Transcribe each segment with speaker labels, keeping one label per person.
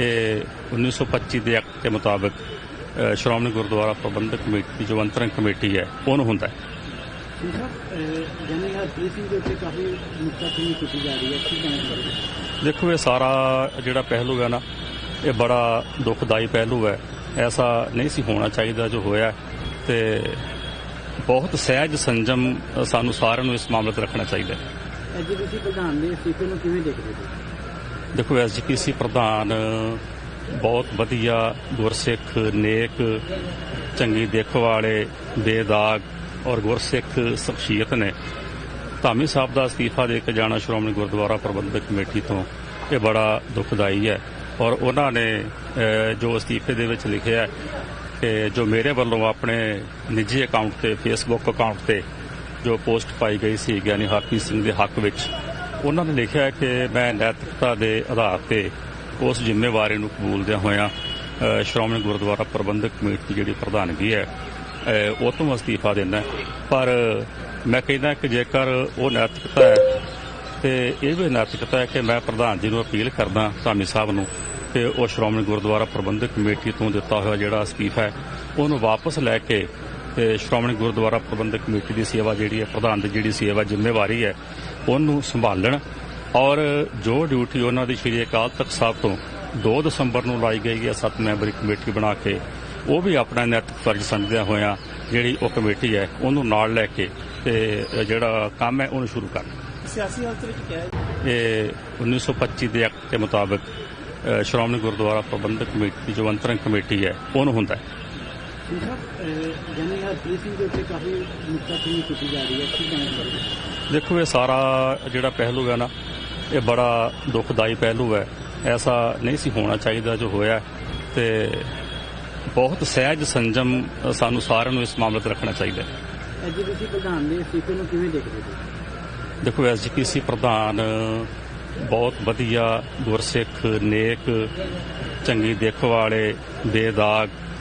Speaker 1: ਇਹ 1925 ਦੇ ਐਕਟ ਦੇ ਮੁਤਾਬਕ ਸ਼੍ਰੋਮਣੀ ਗੁਰਦੁਆਰਾ ਪ੍ਰਬੰਧਕ ਕਮੇਟੀ ਜੋ ਅੰਤਰੰਗ ਕਮੇਟੀ ਹੈ ਉਹਨੂੰ ਹੁੰਦਾ ਹੈ। ਦੇਖੋ ਇਹ ਸਾਰਾ ਜਿਹੜਾ ਪਹਿਲੂ ਹੈ ਨਾ ਇਹ ਬੜਾ ਦੁਖਦਾਈ ਪਹਿਲੂ ਹੈ। ਐਸਾ ਨਹੀਂ ਸੀ ਹੋਣਾ ਚਾਹੀਦਾ ਜੋ ਹੋਇਆ ਤੇ ਬਹੁਤ ਸਹਿਜ ਸੰਜਮ ਸਾਨੂੰ ਸਾਰਿਆਂ ਨੂੰ ਇਸ ਮਾਮਲੇ ਤੇ ਰੱਖਣਾ ਚਾਹੀਦਾ ਹੈ।
Speaker 2: ਐਜੀਪੀਸੀ ਪ੍ਰਧਾਨ ਦੇ ਅਸਤੀਫੇ ਨੂੰ ਕਿਵੇਂ ਦੇਖਦੇ ਹੋ?
Speaker 1: ਦੇਖੋ ਐਸਜੀਪੀਸੀ ਪ੍ਰਧਾਨ, ਬਹੁਤ ਵਧੀਆ ਗੁਰਸਿੱਖ, ਨੇਕ, ਚੰਗੀ ਦੇਖ ਵਾਲੇ, ਬੇਦਾਗ ਔਰ ਗੁਰਸਿੱਖ ਸ਼ਖਸੀਅਤ ਨੇ। ਧਾਮੀ ਸਾਹਿਬ ਦਾ ਅਸਤੀਫਾ ਦੇ ਕੇ ਜਾਣਾ ਸ਼੍ਰੋਮਣੀ ਗੁਰਦੁਆਰਾ ਪ੍ਰਬੰਧਕ ਕਮੇਟੀ ਤੋਂ, ਇਹ ਬੜਾ ਦੁਖਦਾਈ ਹੈ। ਔਰ ਉਹਨਾਂ ਨੇ ਜੋ ਅਸਤੀਫੇ ਦੇ ਵਿੱਚ ਲਿਖਿਆ ਕਿ ਜੋ ਮੇਰੇ ਵੱਲੋਂ ਆਪਣੇ ਨਿੱਜੀ ਅਕਾਊਂਟ ਤੇ ਫੇਸਬੁੱਕ ਅਕਾਊਂਟ ਤੇ ਜੋ ਪੋਸਟ ਪਾਈ ਗਈ ਸੀ, ਗਿਆਨੀ ਹਰਪ੍ਰੀਤ ਸਿੰਘ ਦੇ ਹੱਕ ਵਿੱਚ ਉਹਨਾਂ ਨੇ ਲਿਖਿਆ ਕਿ ਮੈਂ ਨੈਤਿਕਤਾ ਦੇ ਆਧਾਰ ਤੇ ਉਸ ਜ਼ਿੰਮੇਵਾਰੀ ਨੂੰ ਕਬੂਲਦਿਆਂ ਹੋਇਆਂ ਸ਼੍ਰੋਮਣੀ ਗੁਰਦੁਆਰਾ ਪ੍ਰਬੰਧਕ ਕਮੇਟੀ ਦੀ ਜਿਹੜੀ ਪ੍ਰਧਾਨਗੀ ਹੈ ਉਹ ਤੋਂ ਅਸਤੀਫਾ ਦਿੰਦਾ ਪਰ ਮੈਂ ਕਹਿੰਦਾ ਕਿ ਜੇਕਰ ਉਹ ਨੈਤਿਕਤਾ ਹੈ, ਤੇ ਇਹ ਵੀ ਨੈਤਿਕਤਾ ਹੈ ਕਿ ਮੈਂ ਪ੍ਰਧਾਨ ਜੀ ਨੂੰ ਅਪੀਲ ਕਰਦਾ ਧਾਮੀ ਸਾਹਿਬ ਨੂੰ ਕਿ ਉਹ ਸ਼੍ਰੋਮਣੀ ਗੁਰਦੁਆਰਾ ਪ੍ਰਬੰਧਕ ਕਮੇਟੀ ਤੋਂ ਦਿੱਤਾ ਹੋਇਆ ਜਿਹੜਾ ਅਸਤੀਫਾ ਹੈ, ਉਹਨੂੰ ਵਾਪਸ ਲੈ ਕੇ ਸ਼੍ਰੋਮਣੀ ਗੁਰਦੁਆਰਾ ਪ੍ਰਬੰਧਕ ਕਮੇਟੀ ਦੀ ਸੇਵਾ ਜਿਹੜੀ ਹੈ ਪ੍ਰਧਾਨ ਦੀ ਜਿਹੜੀ ਸੇਵਾ ਜ਼ਿੰਮੇਵਾਰੀ ਹੈ ਉਹਨੂੰ ਸੰਭਾਲਣ ਔਰ ਜੋ ਡਿਊਟੀ ਉਹਨਾਂ ਦੀ ਸ਼੍ਰੀ ਅਕਾਲ ਤਖਤ ਸਾਹਿਬ ਤੋਂ 2 ਦਸੰਬਰ ਨੂੰ ਲਾਈ ਗਈ ਹੈ 7 ਮੈਂਬਰੀ ਕਮੇਟੀ ਬਣਾ ਕੇ ਉਹ ਵੀ ਆਪਣਾ ਨੈਤਿਕ ਫਰਜ਼ ਸਮਝਦਿਆਂ ਹੋਇਆਂ ਜਿਹੜੀ ਉਹ ਕਮੇਟੀ ਹੈ ਉਹਨੂੰ ਨਾਲ ਲੈ ਕੇ ਤੇ ਜਿਹੜਾ ਕੰਮ ਹੈ ਉਹਨੂੰ ਸ਼ੁਰੂ ਕਰਨ
Speaker 2: ਸਿਆਸੀ ਹਾਲਤ ਵਿੱਚ ਕਿਹਾ ਹੈ।
Speaker 1: ਇਹ 1925 ਦੇ ਐਕਟ ਦੇ ਮੁਤਾਬਕ ਸ਼੍ਰੋਮਣੀ ਗੁਰਦੁਆਰਾ ਪ੍ਰਬੰਧਕ ਕਮੇਟੀ ਦੀ ਜੋ ਅੰਤਰੰਗ ਕਮੇਟੀ ਹੈ ਉਹਨੂੰ ਹੁੰਦਾ ਹੈ। ਦੇਖੋ ਇਹ ਸਾਰਾ ਜਿਹੜਾ ਪਹਿਲੂ ਹੈ ਨਾ ਇਹ ਬੜਾ ਦੁਖਦਾਈ ਪਹਿਲੂ ਹੈ। ਐਸਾ ਨਹੀਂ ਸੀ ਹੋਣਾ ਚਾਹੀਦਾ ਜੋ ਹੋਇਆ ਤੇ ਬਹੁਤ ਸਹਿਜ ਸੰਜਮ ਸਾਨੂੰ ਸਾਰਿਆਂ ਨੂੰ ਇਸ ਮਾਮਲੇ ਤੇ ਰੱਖਣਾ ਚਾਹੀਦਾ ਹੈ।
Speaker 2: ਐਜੀਪੀਸੀ ਪ੍ਰਧਾਨ ਦੇ ਅਸਤੀਫੇ ਨੂੰ ਕਿਵੇਂ ਦੇਖਦੇ ਹੋ
Speaker 1: ਦੇਖੋ ਐਸਜੀਪੀਸੀ ਪ੍ਰਧਾਨ ਬਹੁਤ ਵਧੀਆ ਗੁਰਸਿੱਖ ਨੇਕ ਚੰਗੀ ਦੇਖ ਵਾਲੇ ਬੇਦਾਗ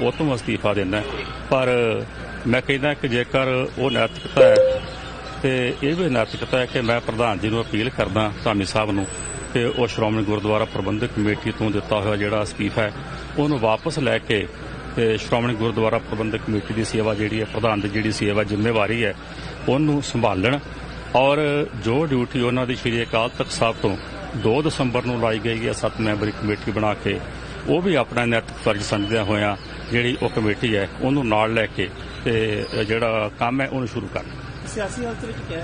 Speaker 1: ਉਹ ਤੋਂ ਅਸਤੀਫਾ ਦਿੰਦਾ ਪਰ ਮੈਂ ਕਹਿੰਦਾ ਕਿ ਜੇਕਰ ਉਹ ਨੈਤਿਕਤਾ ਹੈ, ਤੇ ਇਹ ਵੀ ਨੈਤਿਕਤਾ ਹੈ ਕਿ ਮੈਂ ਪ੍ਰਧਾਨ ਜੀ ਨੂੰ ਅਪੀਲ ਕਰਦਾ ਧਾਮੀ ਸਾਹਿਬ ਨੂੰ ਕਿ ਉਹ ਸ਼੍ਰੋਮਣੀ ਗੁਰਦੁਆਰਾ ਪ੍ਰਬੰਧਕ ਕਮੇਟੀ ਤੋਂ ਦਿੱਤਾ ਹੋਇਆ ਜਿਹੜਾ ਅਸਤੀਫਾ ਹੈ, ਉਹਨੂੰ ਵਾਪਸ ਲੈ ਕੇ ਤੇ ਸ਼੍ਰੋਮਣੀ ਗੁਰਦੁਆਰਾ ਪ੍ਰਬੰਧਕ ਕਮੇਟੀ ਦੀ ਸੇਵਾ ਜਿਹੜੀ ਹੈ, ਪ੍ਰਧਾਨ ਦੀ ਜਿਹੜੀ ਸੇਵਾ ਜ਼ਿੰਮੇਵਾਰੀ ਹੈ, ਉਹਨੂੰ ਸੰਭਾਲਣ। ਔਰ ਜੋ ਡਿਊਟੀ ਉਹਨਾਂ ਦੀ ਸ਼੍ਰੀ ਅਕਾਲ ਤਖਤ ਸਾਹਿਬ ਤੋਂ 2 ਦਸੰਬਰ ਨੂੰ ਲਾਈ ਗਈ ਹੈ, ਸੱਤ ਮੈਂਬਰੀ ਕਮੇਟੀ ਬਣਾ ਕੇ ਉਹ ਵੀ ਆਪਣਾ ਨੈਤਿਕ ਫਰਜ਼ ਸਮਝਦਿਆਂ ਹੋਇਆਂ ਜਿਹੜੀ ਉਹ ਕਮੇਟੀ ਹੈ, ਉਹਨੂੰ ਨਾਲ ਲੈ ਕੇ ਤੇ ਜਿਹੜਾ ਕੰਮ ਹੈ, ਉਹਨੂੰ ਸ਼ੁਰੂ ਕਰਨ
Speaker 2: ਸਿਆਸੀ ਹਾਲਤ ਵਿੱਚ ਕਿਹਾ